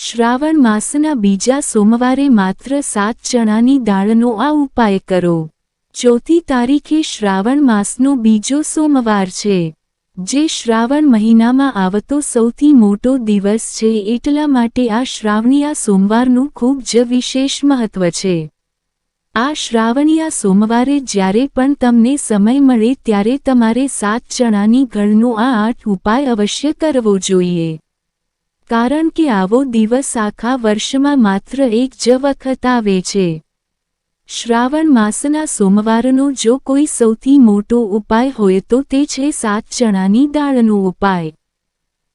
શ્રાવણ માસના બીજા સોમવારે માત્ર સાત ચણાની દાળનો આ ઉપાય કરો. ચોથી તારીખે શ્રાવણ માસનો બીજો સોમવાર છે. જે શ્રાવણ મહિનામાં આવતો સૌથી મોટો દિવસ છે એટલા માટે આ શ્રાવણીયા સોમવારનું ખૂબ જ વિશેષ મહત્વ છે. આ શ્રાવણીયા સોમવારે જ્યારે પણ તમને સમય મળે ત્યારે તમારે સાત ચણાની ગળનો આ આઠ ઉપાય અવશ્ય કરવો જોઈએ. કારણ કે આવો દિવસ આખા વર્ષમાં માત્ર એક જ વખત આવે છે. શ્રાવણ માસના સોમવારનો જો કોઈ સૌથી મોટો ઉપાય હોય તો તે છે સાત ચણાની દાળનો ઉપાય.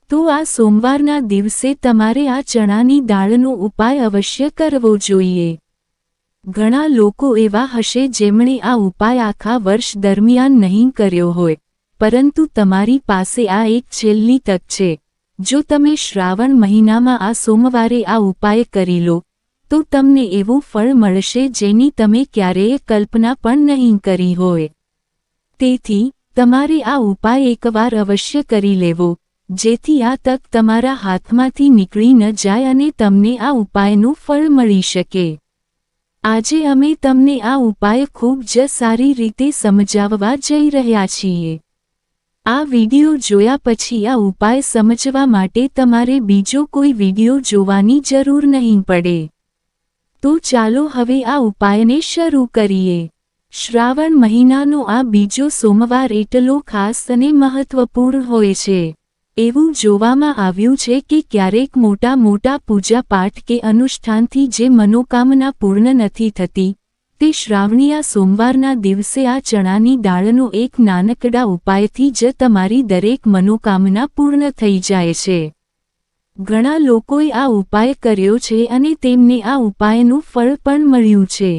તો આ સોમવારના દિવસે તમારે આ ચણાની દાળનો ઉપાય અવશ્ય કરવો જોઈએ. ઘણા લોકો એવા હશે જેમણે આ ઉપાય આખા વર્ષ દરમિયાન નહીં કર્યો હોય, પરંતુ તમારી પાસે આ એક છેલ્લી તક છે. જો તમે શ્રાવણ મહિનામાં આ સોમવારે આ ઉપાય કરી લો, તો તમને એવું ફળ મળશે જેની તમે ક્યારેય કલ્પના પણ નહીં કરી હોય. તેથી, તમારે આ ઉપાય એકવાર અવશ્ય કરી લેવો, જેથી આ તક તમારા હાથમાંથી નીકળી ન જાય અને તમને આ ઉપાયનું ફળ મળી શકે. આજે અમે તમને આ ઉપાય ખૂબ જ સારી રીતે સમજાવવા જઈ રહ્યા છીએ. આ વિડિયો જોયા પછી આ ઉપાય સમજવા માટે તમારે બીજો કોઈ વિડિયો જોવાની જરૂર નહીં પડે. તો ચાલો હવે આ ઉપાયને શરૂ કરીએ. શ્રાવણ મહિનાનો આ બીજો સોમવાર એટલો ખાસ અને મહત્વપૂર્ણ હોય છે. એવું જોવામાં આવ્યું છે કે ક્યારેક મોટા મોટા પૂજાપાઠ કે અનુષ્ઠાનથી જે મનોકામના પૂર્ણ નથી થતી તે શ્રાવણીયા સોમવારના દિવસે આ ચણાની દાળનો એક નાનકડા ઉપાયથી જ તમારી દરેક મનોકામના પૂર્ણ થઈ જાય છે. ઘણા લોકોએ આ ઉપાય કર્યો છે અને તેમને આ ઉપાયનું ફળ પણ મળ્યું છે.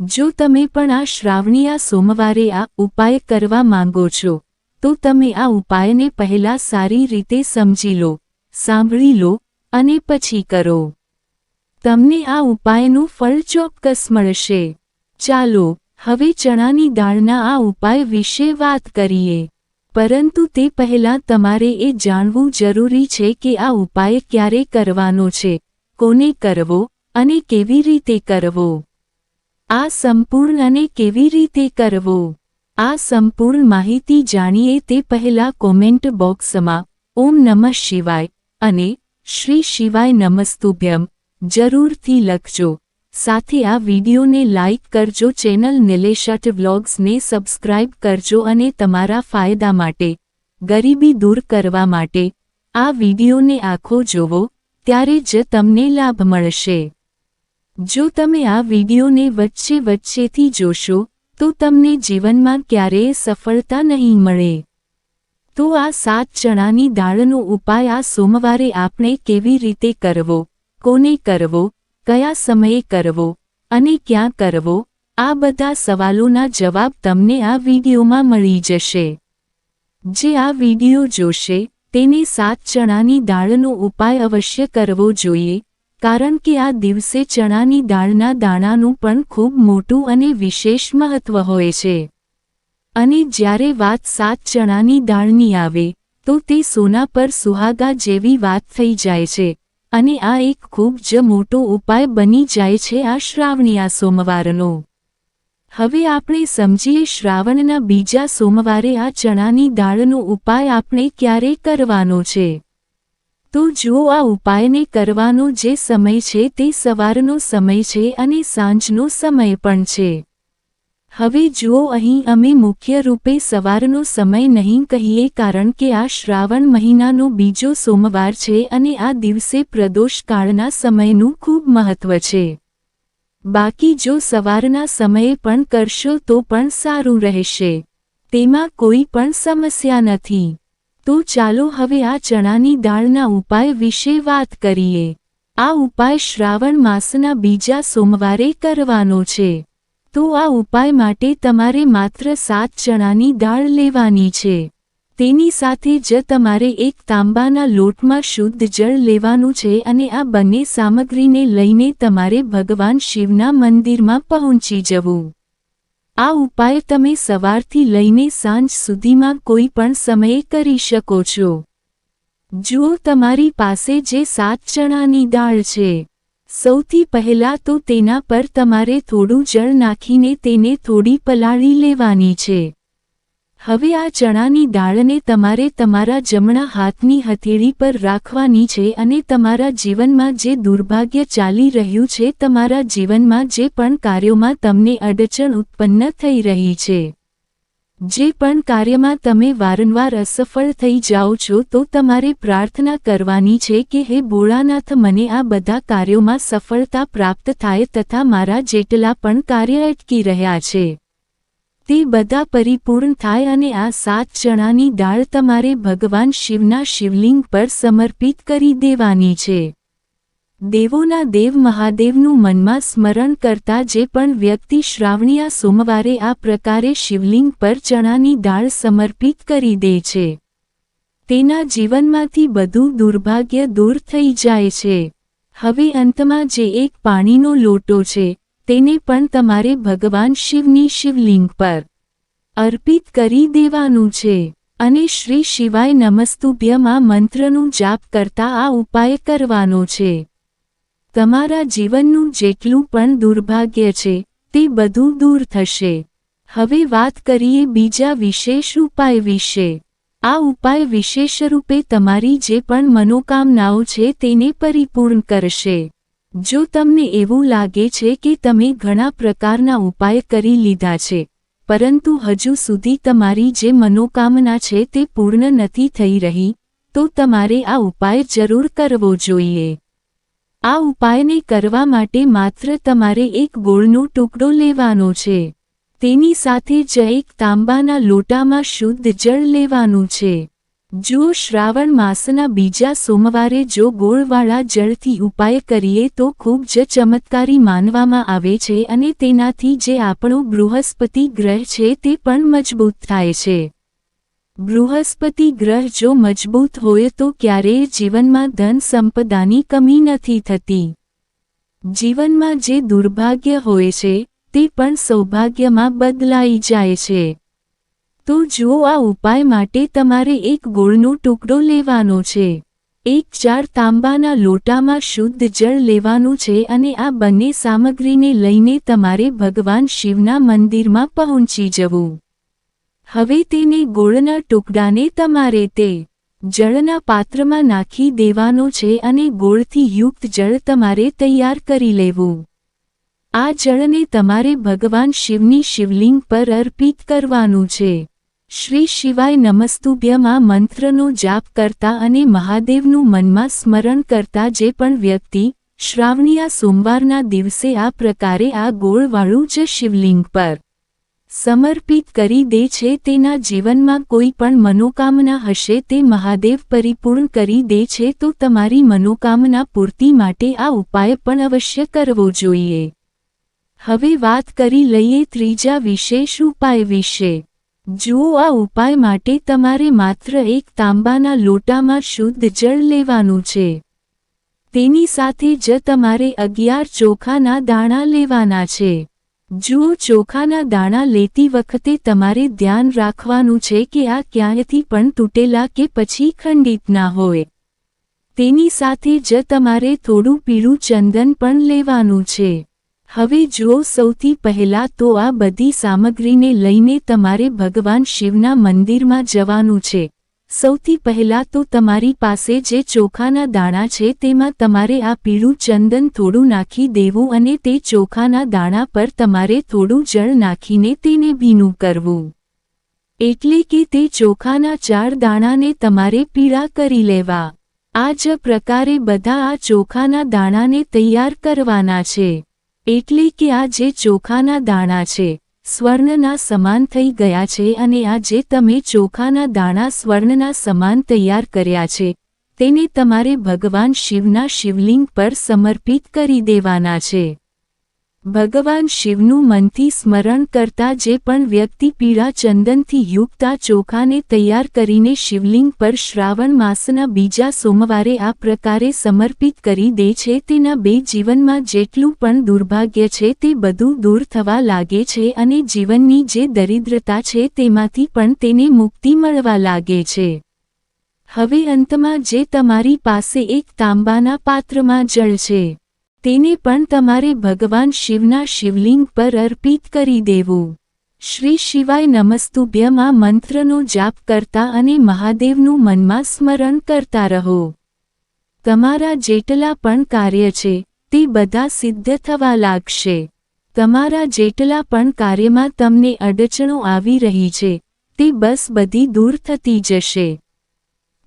જો તમે પણ આ શ્રાવણીયા સોમવારે આ ઉપાય કરવા માંગો છો, તો તમે આ ઉપાયને પહેલા સારી રીતે સમજી લો, સાંભળી લો અને પછી કરો. તમને આ ઉપાયનું ફળ ચોક્કસ મળશે. ચાલો, હવે ચણાની દાળના આ ઉપાય વિશે વાત કરીએ. પરંતુ તે પહેલાં તમારે એ જાણવું જરૂરી છે કે આ ઉપાય ક્યારે કરવાનો છે, કોને કરવો અને કેવી રીતે કરવો. આ સંપૂર્ણ અને કેવી રીતે કરવો? આ સંપૂર્ણ માહિતી જાણીએ તે પહેલાં કોમેન્ટ બોક્સમાં, ઓમ નમઃ શિવાય, અને શ્રી શિવાય નમસ્તુભ્યમ જરૂરથી લખજો. સાથે આ વિડીયોને લાઇક કરજો, ચેનલ નિલેશટ વ્લોગ્સને સબસ્ક્રાઇબ કરજો અને તમારા ફાયદા માટે, ગરીબી દૂર કરવા માટે આ વિડીયોને આખો જોવો, ત્યારે જ તમને લાભ મળશે. જો તમે આ વિડીયોને વચ્ચે વચ્ચેથી જોશો, તો તમને જીવનમાં ક્યારેય સફળતા નહીં મળે. તો આ સાત ચણાની દાળનો ઉપાય આ સોમવારે આપણે કેવી રીતે કરવો? કોને કરવો, કયા સમયે કરવો અને ક્યાં કરવો, આ બધા સવાલોના જવાબ તમને આ વિડીયોમાં મળી જશે. જે આ વીડિયો જોશે, તેને સાત ચણાની દાળનો ઉપાય અવશ્ય કરવો જોઈએ, કારણ કે આ દિવસે ચણાની દાળના દાણાનું પણ ખૂબ મોટું અને વિશેષ મહત્વ હોય છે. અને જ્યારે વાત સાત ચણાની દાળની આવે, તો તે સોના પર સુહાગા જેવી વાત થઈ જાય છે. અને આ એક ખૂબ જ મોટો ઉપાય બની જાય છે આ શ્રાવણીયા સોમવારનો. હવે આપણે સમજીએ શ્રાવણના બીજા સોમવારે આ ચણાની દાળનો ઉપાય આપણે ક્યારે કરવાનો છે. તો જુઓ આ ઉપાયને કરવાનો જે સમય છે તે સવારનો સમય છે અને સાંજનો સમય પણ છે. હવે જુઓ અહીં અમે મુખ્ય રૂપે સવારનો સમય નહીં કહીએ કારણ કે આ શ્રાવણ મહિનાનો બીજો સોમવાર છે અને આ દિવસે પ્રદોષકાળના સમયનું ખૂબ મહત્વ છે. બાકી જો સવારના સમયે પણ કરશો તો પણ સારું રહેશે. તેમાં કોઈ પણ સમસ્યા નથી. તો ચાલો હવે આ ચણાની દાળના ઉપાય વિશે વાત કરીએ. આ ઉપાય શ્રાવણ માસના બીજા સોમવારે કરવાનો છે. તો આ ઉપાય માટે તમારે માત્ર સાત ચણાની દાળ લેવાની છે. તેની સાથે જ તમારે એક તાંબાના લોટમાં શુદ્ધ જળ લેવાનું છે અને આ બંને સામગ્રીને લઈને તમારે ભગવાન શિવના મંદિરમાં પહોંચી જવું. આ ઉપાય તમે સવારથી લઈને સાંજ સુધીમાં કોઈ પણ સમયે કરી શકો છો. જુઓ, તમારી પાસે જે સાત ચણાની દાળ છે. સૌથી પહેલા તો તેના પર તમારે થોડું જળ નાખીને તેને થોડી પલાળી લેવાની છે. હવે આ ચણાની દાળને તમારે તમારા જમણા હાથની હથેળી પર રાખવાની છે અને તમારા જીવનમાં જે દુર્ભાગ્ય ચાલી રહ્યું છે, તમારા જીવનમાં જે પણ કાર્યોમાં તમને અડચણ ઉત્પન્ન થઈ રહી છે. જે પણ કાર્યમાં તમે વારંવાર અસફળ થઈ જાઓ છો તો તમારે પ્રાર્થના કરવાની છે કે હે ભોળાનાથ, મને આ બધા કાર્યોમાં સફળતા પ્રાપ્ત થાય તથા મારા જેટલા પણ કાર્ય અટકી રહ્યા છે. તે બધા પરિપૂર્ણ થાય અને આ સાત ચણાની દાળ તમારે ભગવાન શિવના શિવલિંગ પર સમર્પિત કરી દેવાની છે. દેવોના દેવ મહાદેવનું મનમાં સ્મરણ કરતા જે પણ વ્યક્તિ શ્રાવણીયા સોમવારે આ પ્રકારે શિવલિંગ પર ચણાની દાળ સમર્પિત કરી દે છે. તેના જીવનમાંથી બધું દુર્ભાગ્ય દૂર થઈ જાય છે. હવે અંતમાં જે એક પાણીનો લોટો છે, તેને પણ તમારે ભગવાન શિવની શિવલિંગ પર અર્પિત કરી દેવાનું છે. અને શ્રી શિવાય નમસ્તુભ્યમાં મંત્રનું જાપ કરતા આ ઉપાય કરવાનો છે. તમારા જીવનનું જેટલું પણ દુર્ભાગ્ય છે, તે બધું દૂર થશે. હવે વાત કરીએ બીજા વિશેષ ઉપાય વિશે. આ ઉપાય વિશેષરૂપે તમારી જે પણ મનોકામનાઓ છે તેને પરિપૂર્ણ કરશે. જો તમને એવું લાગે છે કે તમે ઘણા પ્રકારના ઉપાય કરી લીધા છે, પરંતુ હજુ સુધી તમારી જે મનોકામના છે તે પૂર્ણ નથી થઈ રહી, તો તમારે આ ઉપાય જરૂર કરવો જોઈએ. આ ઉપાયને કરવા માટે માત્ર તમારે એક ગોળનો ટુકડો લેવાનો છે. તેની સાથે જ એક તાંબાના લોટામાં શુદ્ધ જળ લેવાનું છે. જો શ્રાવણ માસના બીજા સોમવારે જો ગોળવાળા જળથી ઉપાય કરીએ તો ખૂબ જ ચમત્કારી માનવામાં આવે છે અને તેનાથી જે આપણો બૃહસ્પતિ ગ્રહ છે તે પણ મજબૂત થાય છે. બૃહસ્પતિ ગ્રહ જો મજબૂત હોય તો ક્યારેય જીવનમાં ધન સંપદાની કમી નથી થતી. જીવનમાં જે દુર્ભાગ્ય હોય છે, તે પણ સૌભાગ્યમાં બદલાઈ જાય છે. તો જુઓ આ ઉપાય માટે તમારે એક ગોળનો ટુકડો લેવાનો છે. એક ચાર તાંબાના લોટામાં શુદ્ધ જળ લેવાનું છે અને આ બંને સામગ્રીને લઈને તમારે ભગવાન શિવના મંદિરમાં પહોંચી જવું. હવે તેને ગોળના ટુકડાને તમારે તે જળના પાત્રમાં નાખી દેવાનો છે અને ગોળથી યુક્ત જળ તમારે તૈયાર કરી લેવું. આ જળને તમારે ભગવાન શિવની શિવલિંગ પર અર્પિત કરવાનું છે. શ્રી શિવાય નમસ્તુભ્યમાં મંત્રનો જાપ કરતા અને મહાદેવનું મનમાં સ્મરણ કરતા જે પણ વ્યક્તિ શ્રાવણીયા સોમવારના દિવસે આ પ્રકારે આ ગોળવાળું જ શિવલિંગ પર સમર્પિત કરી દે છે તેના જીવનમાં કોઈ પણ મનોકામના હશે તે મહાદેવ પરિપૂર્ણ કરી દે છે તો તમારી મનોકામના પૂર્તિ માટે આ ઉપાય પણ અવશ્ય કરવો જોઈએ. હવે વાત કરી લઈએ ત્રીજા વિશેષ ઉપાય વિશે. જુઓ આ ઉપાય માટે તમારે માત્ર એક તાંબાના લોટામાં શુદ્ધ જળ લેવાનું છે. તેની સાથે જ તમારે અગિયાર ચોખાના દાણા લેવાના છે. જુઓ ચોખાના દાણા લેતી વખતે તમારે ધ્યાન રાખવાનું છે કે આ ક્યાંયથી પણ તૂટેલા કે પછી ખંડિત ના હોય. તેની સાથે જ તમારે થોડું પીળું ચંદન પણ લેવાનું છે. હવે જુઓ સૌથી પહેલા તો આ બધી સામગ્રીને લઈને તમારે ભગવાન શિવના મંદિરમાં જવાનું છે. સૌથી પહેલાં તો તમારી પાસે જે ચોખાના દાણા છે તેમાં તમારે આ પીળું ચંદન થોડું નાખી દેવું અને તે ચોખાના દાણા પર તમારે થોડું જળ નાખીને તેને ભીનું કરવું. એટલે કે તે ચોખાના ચાર દાણાને તમારે પીળા કરી લેવા. આ જ પ્રકારે બધા આ ચોખાના દાણાને તૈયાર કરવાના છે. એટલે કે આ જે ચોખાના દાણા છે સ્વર્ણના સમાન થઈ ગયા છે અને આ જે તમે ચોખાના દાણા સ્વર્ણના સમાન તૈયાર કર્યા છે, તેને તમારે ભગવાન શિવના શિવલિંગ પર સમર્પિત કરી દેવાના છે. ભગવાન શિવનું મનથી સ્મરણ કરતા જે પણ વ્યક્તિ પીળા ચંદનથી યુગતા ચોખાને તૈયાર કરીને શિવલિંગ પર શ્રાવણ માસના બીજા સોમવારે આ પ્રકારે સમર્પિત કરી દે છે, તેના બે જીવનમાં જેટલું પણ દુર્ભાગ્ય છે તે બધું દૂર થવા લાગે છે અને જીવનની જે દરિદ્રતા છે તેમાંથી પણ તેને મુક્તિ મળવા લાગે છે. હવે અંતમાં જે તમારી પાસે એક તાંબાના પાત્રમાં જળ છે. તેને પણ તમારે ભગવાન શિવના શિવલિંગ પર અર્પિત કરી દેવું. શ્રી શિવાય નમસ્તુભ્યમાં મંત્રનો જાપ કરતા અને મહાદેવનું મનમાં સ્મરણ કરતા રહો. તમારા જેટલા પણ કાર્ય છે, તે બધા સિદ્ધ થવા લાગશે. તમારા જેટલા પણ કાર્યમાં તમને અડચણો આવી રહી છે, તે બસ બધી દૂર થતી જશે.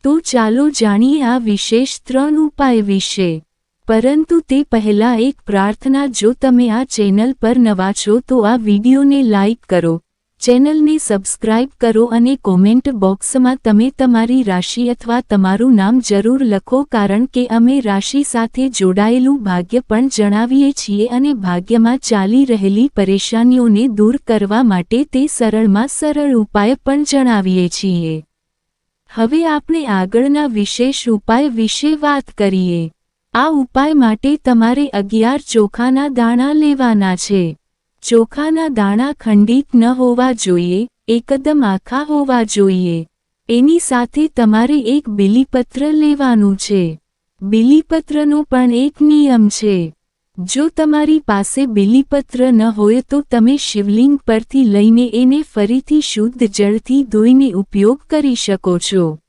તો ચાલો જાણીએ આ વિશેષ ત્રણ ઉપાય વિશે. પરંતુ તે પહેલાં એક પ્રાર્થના, જો તમે આ ચેનલ પર નવા છો, તો આ વિડીયોને લાઇક કરો, ચેનલને સબસ્ક્રાઇબ કરો અને કોમેન્ટ બોક્સમાં તમે તમારી રાશિ અથવા તમારું નામ જરૂર લખો, કારણ કે અમે રાશિ સાથે જોડાયેલું ભાગ્ય પણ જણાવીએ છીએ અને ભાગ્યમાં ચાલી રહેલી પરેશાનીઓને દૂર કરવા માટે તે સરળમાં સરળ ઉપાય પણ જણાવીએ છીએ. હવે આપણે આગળના વિશેષ ઉપાય વિશે વાત કરીએ. આ ઉપાય માટે તમારે અગિયાર ચોખાના દાણા લેવાના છે. ચોખાના દાણા ખંડિત ન હોવા જોઈએ, એકદમ આખા હોવા જોઈએ. એની સાથે તમારે એક બિલીપત્ર લેવાનું છે. બિલીપત્રનો પણ એક નિયમ છે. જો તમારી પાસે બિલીપત્ર ન હોય તો તમે શિવલિંગ પરથી લઈને એને ફરીથી શુદ્ધ જળથી ધોઈને ઉપયોગ કરી શકો છો.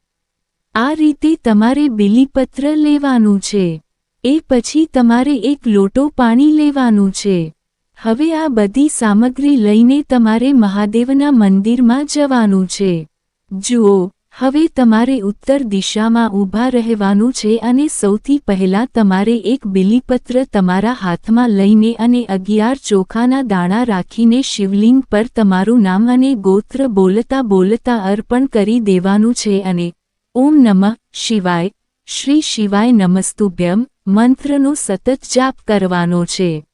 આ રીતે તમારે બિલીપત્ર લેવાનું છે. એ પછી તમારે એક લોટો પાણી લેવાનું છે. હવે આ બધી સામગ્રી લઈને તમારે મહાદેવના મંદિરમાં જવાનું છે. જુઓ, હવે તમારે ઉત્તર દિશામાં ઊભા રહેવાનું છે અને સૌથી પહેલાં તમારે એક બિલીપત્ર તમારા હાથમાં લઈને અને અગિયાર ચોખાના દાણા રાખીને શિવલિંગ પર તમારું નામ અને ગોત્ર બોલતા બોલતા અર્પણ કરી દેવાનું છે અને ઓમ નમઃ શિવાય, શ્રી શિવાય નમસ્તુભ્યમ મંત્રનો સતત જાપ કરવાનો છે.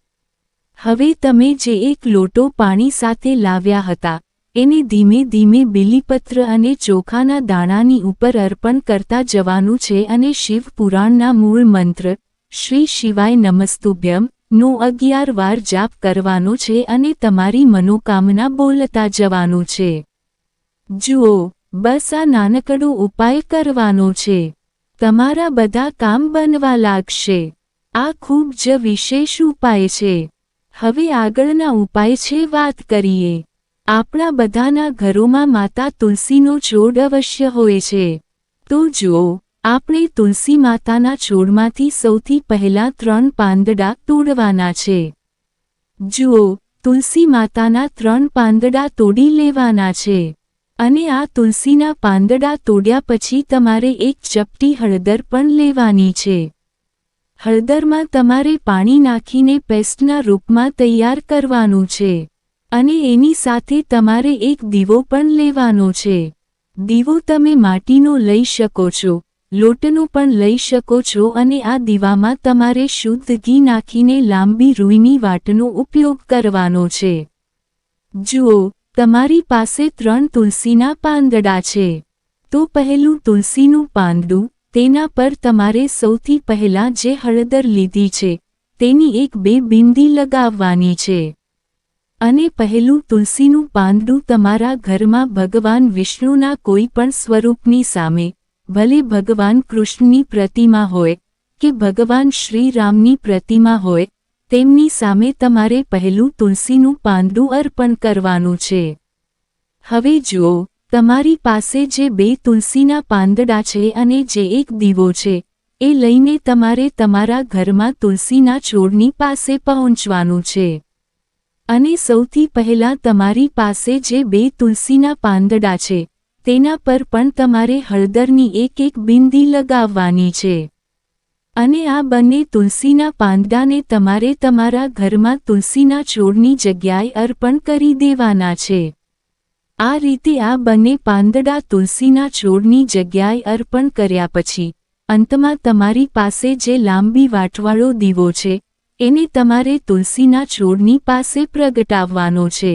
હવે તમે જે એક લોટો પાણી સાથે લાવ્યા હતા, એને ધીમે ધીમે બિલીપત્ર અને ચોખાના દાણાની ઉપર અર્પણ કરતા જવાનું છે અને શિવ પુરાણના મૂળ મંત્ર, શ્રી શિવાય નમસ્તુભ્યમ, નો અગિયાર વાર જાપ કરવાનો છે અને તમારી મનોકામના બોલતા જવાનું છે. જુઓ, બસ આ નાનકડો ઉપાય કરવાનો છે. તમારા બધા કામ બનવા લાગશે. આ ખૂબ જ વિશેષ ઉપાય છે. હવે આગળના ઉપાય છે વાત કરીએ. આપણા બધાના ઘરોમાં માતા તુલસીનો છોડ અવશ્ય હોય છે. તો જુઓ, આપણે તુલસી માતાના છોડમાંથી સૌથી પહેલા ત્રણ પાંદડા તોડવાના છે. જુઓ, તુલસી માતાના ત્રણ પાંદડા તોડી લેવાના છે. અને આ તુલસીના પાંદડા તોડ્યા પછી તમારે એક ચપટી હળદર પણ લેવાની છે. હળદરમાં તમારે પાણી નાખીને પેસ્ટના રૂપમાં તૈયાર કરવાનું છે. અને એની સાથે તમારે એક દીવો પણ લેવાનો છે. દીવો તમે માટીનો લઈ શકો છો, લોટનો પણ લઈ શકો છો અને આ દીવામાં તમારે શુદ્ધ ઘી નાખીને લાંબી રૂઈની વાટનો ઉપયોગ કરવાનો છે. જુઓ તમારી પાસે ત્રણ તુલસીના પાંદડા છે. તો પહેલું તુલસીનું પાંદડું, તેના પર તમારે સૌથી પહેલાં જે હળદર લીધી છે, તેની એક બે બિંદી લગાવવાની છે. અને પહેલું તુલસીનું પાંદડું તમારા ઘરમાં ભગવાન વિષ્ણુના કોઈ પણ સ્વરૂપની સામે, ભલે ભગવાન કૃષ્ણની પ્રતિમા હોય, કે ભગવાન શ્રીરામની પ્રતિમા હોય તેમની સામે તમારે પહેલું તુલસીનું પાંદડું અર્પણ કરવાનું છે. હવે જુઓ, તમારી પાસે જે બે તુલસીના પાંદડા છે અને જે એક દીવો છે, એ લઈને તમારે તમારા ઘરમાં તુલસીના છોડની પાસે પહોંચવાનું છે. અને સૌથી પહેલાં તમારી પાસે જે બે તુલસીના પાંદડા છે, તેના પર પણ તમારે હળદરની એક એક બિંદી લગાવવાની છે. અને આ બંને તુલસીના પાંદડાને તમારે તમારા ઘરમાં તુલસીના છોડની જગ્યાએ અર્પણ કરી દેવાના છે. આ રીતે આ બંને પાંદડા તુલસીના છોડની જગ્યાએ અર્પણ કર્યા પછી, અંતમાં તમારી પાસે જે લાંબી વાટવાળો દીવો છે, એને તમારે તુલસીના છોડની પાસે પ્રગટાવવાનો છે.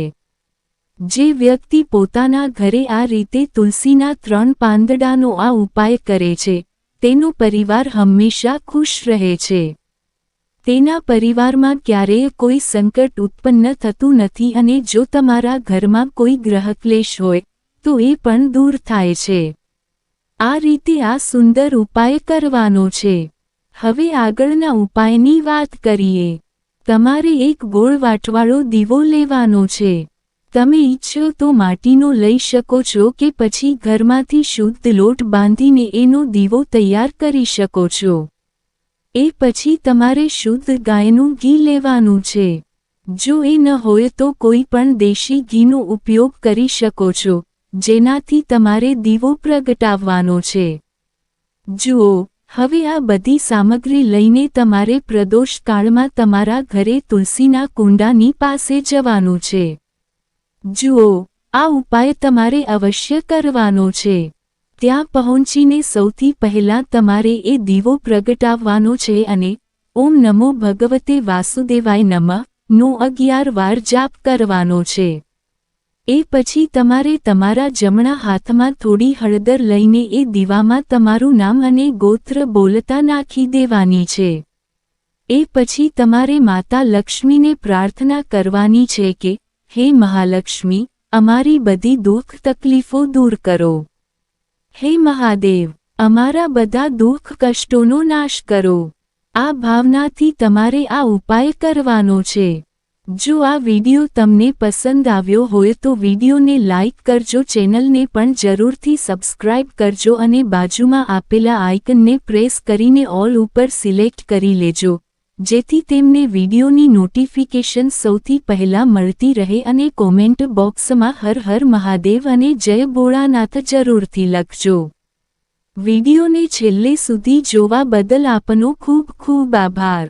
જે વ્યક્તિ પોતાના ઘરે આ રીતે તુલસીના ત્રણ પાંદડાનો આ ઉપાય કરે છે તેનો પરિવાર હંમેશા ખુશ રહે છે. તેના પરિવારમાં ક્યારેય કોઈ સંકટ ઉત્પન્ન થતું નથી અને જો તમારા ઘરમાં કોઈ ગ્રહક્લેશ હોય, તો એ પણ દૂર થાય છે. આ રીતે આ સુંદર ઉપાય કરવાનો છે. હવે આગળના ઉપાયની વાત કરીએ. તમારે એક ગોળ વાટવાળો દીવો લેવાનો છે. તમે ઈચ્છો તો માટીનો લઈ શકો છો કે પછી ઘરમાંથી શુદ્ધ લોટ બાંધીને એનો દીવો તૈયાર કરી શકો છો. એ પછી તમારે શુદ્ધ ગાયનું ઘી લેવાનું છે. જો એ ન હોય તો કોઈ પણ દેશી ઘીનો ઉપયોગ કરી શકો છો, જેનાથી તમારે દીવો પ્રગટાવવાનો છે. જુઓ, હવે આ બધી સામગ્રી લઈને તમારે પ્રદોષકાળમાં તમારા ઘરે તુલસીના કુંડાની પાસે જવાનું છે. જુઓ, આ ઉપાય તમારે અવશ્ય કરવાનો છે. ત્યાં પહોંચીને સૌથી પહેલાં તમારે એ દીવો પ્રગટાવવાનો છે અને ઓમ નમો ભગવતે વાસુદેવાય નમઃ, નો અગિયાર વાર જાપ કરવાનો છે. એ પછી તમારે તમારા જમણા હાથમાં થોડી હળદર લઈને એ દીવામાં તમારું નામ અને ગોત્ર બોલતા નાખી દેવાની છે. એ પછી તમારે માતા લક્ષ્મીને પ્રાર્થના કરવાની છે કે હે મહાલક્ષ્મી, અમારી બધી દુઃખ તકલીફો દૂર કરો. હે મહાદેવ, અમારા બધા દુઃખ કષ્ટોનો નાશ કરો. આ ભાવનાથી તમારે આ ઉપાય કરવાનો છે. જો આ વિડિયો તમને પસંદ આવ્યો હોય તો વિડિયોને લાઇક કરજો, ચેનલને પણ જરૂરથી સબસ્ક્રાઇબ કરજો અને બાજુમાં આપેલા આઇકનને પ્રેસ કરીને ઓલ ઉપર સિલેક્ટ કરી લેજો. જેથી તેમને વિડિયોની નોટિફિકેશન સૌથી પહેલા મળતી રહે અને કોમેન્ટ બોક્સમાં હર હર મહાદેવ અને જય ભોળાનાથ જરૂરથી લખજો. વિડિયોને છેલ્લે સુધી જોવા બદલ આપનો ખૂબ ખૂબ આભાર.